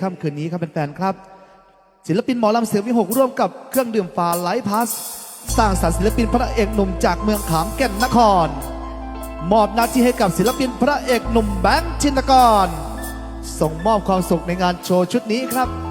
ค่ำคืนนี้ครับเป็นแฟนครับ ศิลปินหมอลำเสือวิหกร่วมกับเครื่องดื่มฟ้าไลท์พัสสร้างสรรค์ศิลปินพระเอกหนุ่มจากเมืองขามแก่นนคร มอบหน้าที่ให้กับศิลปินพระเอกหนุ่มแบงค์ชินกร ส่งมอบความสุขในงานโชว์ชุดนี้ครับ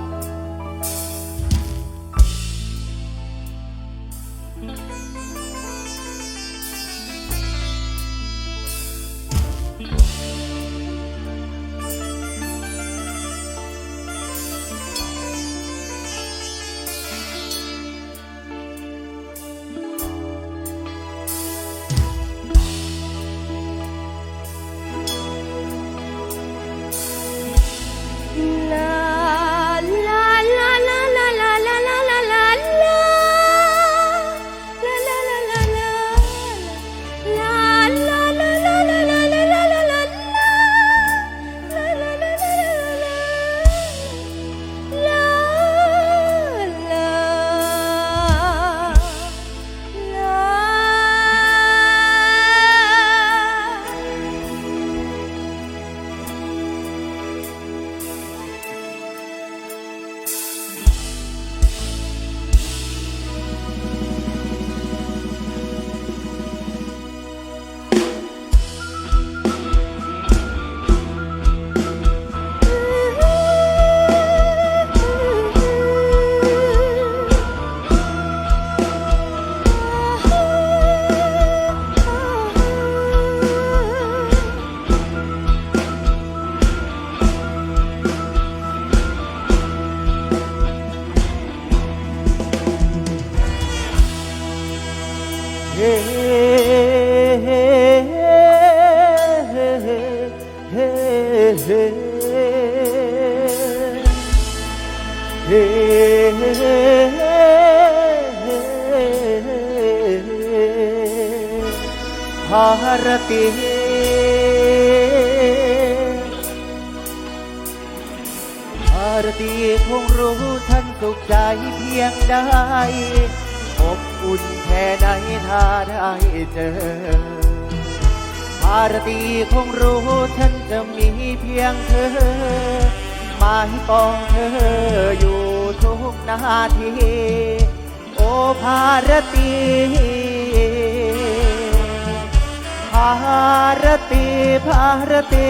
เฮ้เฮ้เฮ้เฮ้เฮ้เฮ้ภารตีภารตีคงรู้ท่านสุขใจเพียงใด อบอุ่นแค่ไหนถ้าได้เจอ ภารตีคงรู้ฉันจะมีเพียงเธอ มายปองเธออยู่ทุกนาที โอภารตีภารตีภารตี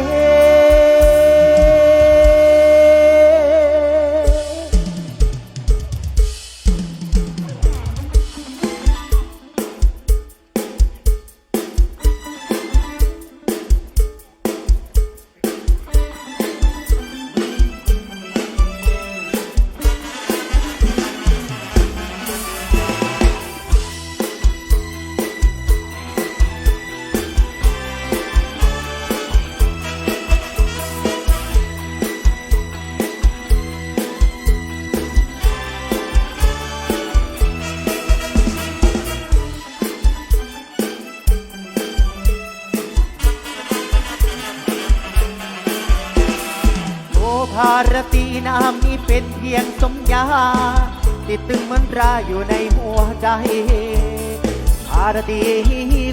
ารตีนามนี้เป็นเพียงสมญาติดตึงเหมือนราอยู่ในหัวใจภารตี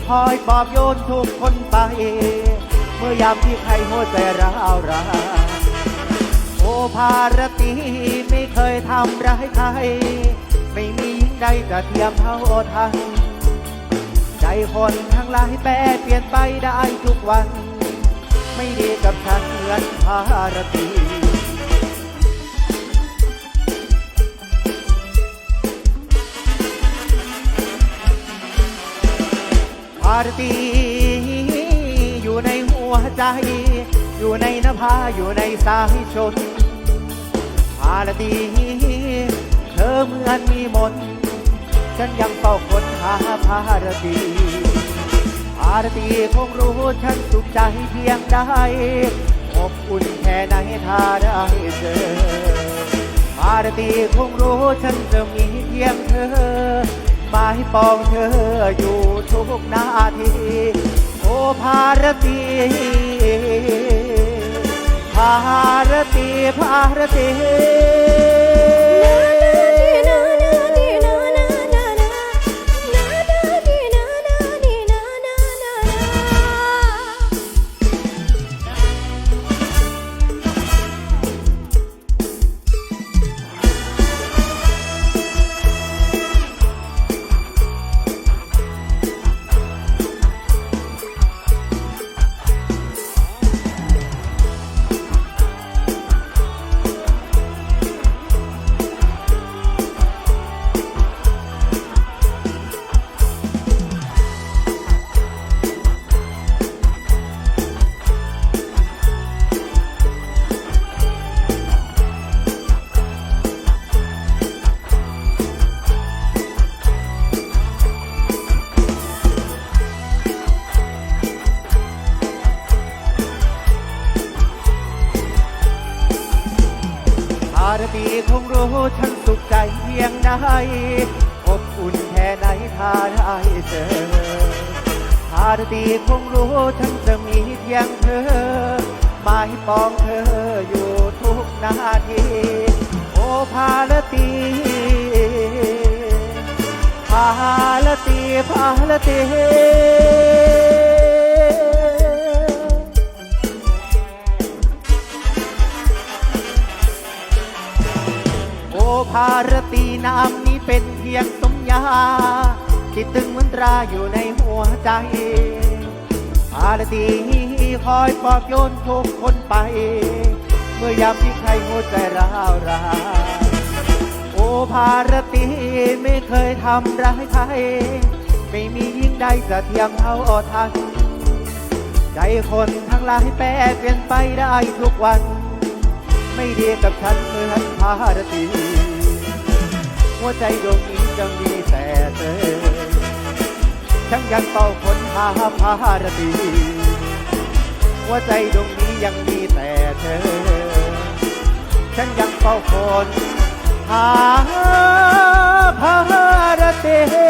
คอยปอบโยนทุกคนไป เมื่อยามที่ใครหัวใจร้าวราโอภารตีไม่เคยทำร้ายใคร ไม่มียิ่งใดจะเทียมเท่าทัน ใจคนทั้งหลายแปรเปลี่ยนไปได้ทุกวัน ไม่ดีกับฉันเหมือนภารตีารตีอยู่ในหัวใจ อยู่ในนภาอยู่ในสายชนภารตีเธอเหมือนมีมนฉันยังเฝ้าคนหาภารตีภารตีคงรู้ฉันสุขใจเพียงใดอบอุ่นแค่ไหนถ้าได้เจอภารตีคงรู้ฉันจะมีเพียงเธอ หมายปองเธออยู่ทุกนาทีโอภารตีภารตีภารตีารตีคงรู้ฉันสุขใจเพียงใดอบอุ่นแค่ไหนถ้าได้เจอภารตีคงรู้ฉันจะมีเพียงเธอหมายปองเธออยู่ทุกนาทีโอ้ภารตีภารตีภารตีาที่ตึงมันตราอยู่ในหัวใจภารตีคอยปลอบโยนทุกคนไป เมื่อยามที่ใครหัวใจร้าวรานโอ้ภารตีไม่เคยทำร้ายใคร ไม่มียิ่งใดจะเทียมเท่าทัน ใจคนทั้งหลายแปรเปลี่ยนไปได้ทุกวัน ไม่ดีกับฉันเหมือนภารตี หัวใจดวงนี้ จะมีแต่เธอฉันยังเฝ้าคนหาภารตีหัวใจดวงนี้ยังมีแต่เธอ ฉันยังเฝ้าคนหาภารตี